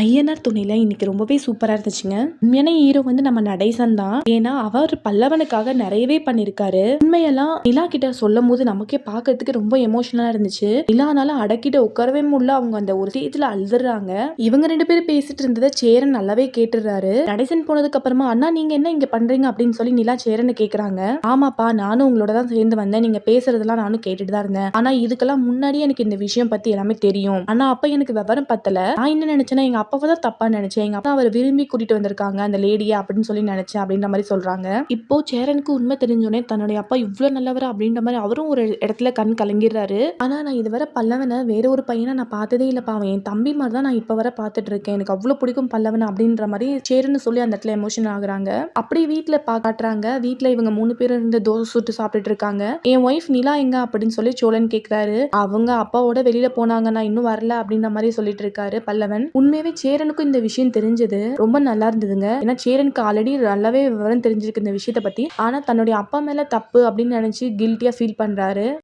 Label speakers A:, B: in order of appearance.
A: ஐயனார் துணையில இன்னைக்கு ரொம்பவே சூப்பரா இருந்துச்சுங்க. உண்மையான ஹீரோ வந்து நம்ம நடேசன் தான். ஏன்னா அவர் பல்லவனுக்காக நிறையவே பண்ணிருக்காரு. உண்மையெல்லாம் நிலா கிட்ட சொல்லும் போது நமக்கே பார்க்கறதுக்கு ரொம்ப எமோஷனலா இருந்துச்சு. நிலானால அடக்கிட்ட உட்காரவே முடியல. அவங்க அந்த ஒரு ஸ்டேஜ்ல அழுதுறாங்க. இவங்க ரெண்டு பேரும் பேசிட்டு இருந்ததை சேரன் நல்லாவே கேட்டுறாரு நடேசன் போனதுக்கு அப்புறமா அண்ணா நீங்க என்ன இங்க பண்றீங்க? அப்படின்னு சொல்லி நிலா சேரன் கேக்குறாங்க. ஆமாப்பா நானும் உங்களோட தான் சேர்ந்து வந்தேன். நீங்க பேசுறதெல்லாம் நானும் கேட்டுட்டு தான் இருந்தேன். ஆனா இதுக்கெல்லாம் முன்னாடியே எனக்கு இந்த விஷயம் பத்தி எல்லாமே தெரியும். ஆனா அப்ப எனக்கு விவரம் பத்தல. நான் என்ன நினைச்சேன்னா எங்க அப்போ தான் தப்பா நினைச்சேன். எங்க அப்பா அவர் விரும்பி கூட்டிட்டு வந்திருக்காங்க. அந்த லேடியை அப்படின்னு சொல்லி நினைச்சேன் அப்படின்ற மாதிரி சொல்றாங்க. இப்போ சேரனுக்கு உண்மை தெரிஞ்சோடனே தன்னுடைய அப்பா இவ்வளவு நல்லவர் அப்படின்ற மாதிரி அவரும் ஒரு இடத்துல கண் கலங்கிடுறாரு. ஆனா நான் இதுவரை பல்லவனை வேற ஒரு பையனை நான் பார்த்ததே இல்லப்பா. அவன் என் தம்பி மாதிரி தான் நான் இப்ப வரை பார்த்துட்டு இருக்கேன். எனக்கு அவ்வளவு பிடிக்கும் பல்லவன் அப்படின்ற மாதிரி சேருன்னு சொல்லி அந்த இடத்துல எமோஷன் ஆகுறாங்க. அப்படி வீட்டுல பா காட்டுறாங்க வீட்டுல இவங்க மூணு பேரும் இருந்து தோசை சுட்டு சாப்பிட்டுட்டு இருக்காங்க. என் ஒய்ஃப் நிலா எங்க அப்படின்னு சொல்லி சோழன் கேக்குறாரு. அவங்க அப்பாவோட வெளியில போனாங்க நான் இன்னும் வரல அப்படின்ற மாதிரி சொல்லிட்டு இருக்காரு பல்லவன். உண்மையாவே சேரனுக்கும் இந்த விஷயம் தெரிஞ்சது. ரொம்ப நல்லா இருந்ததுங்க. ஏன்னா சேரனுக்கு ஆல்ரெடி நல்லாவே விவரம் தெரிஞ்சிருக்கு இந்த விஷயத்த பத்தி. ஆனா தன்னுடைய அப்பா மேல தப்பு அப்படின்னு நினைச்சு கில்ட்டியா ஃபீல் பண்றாரு.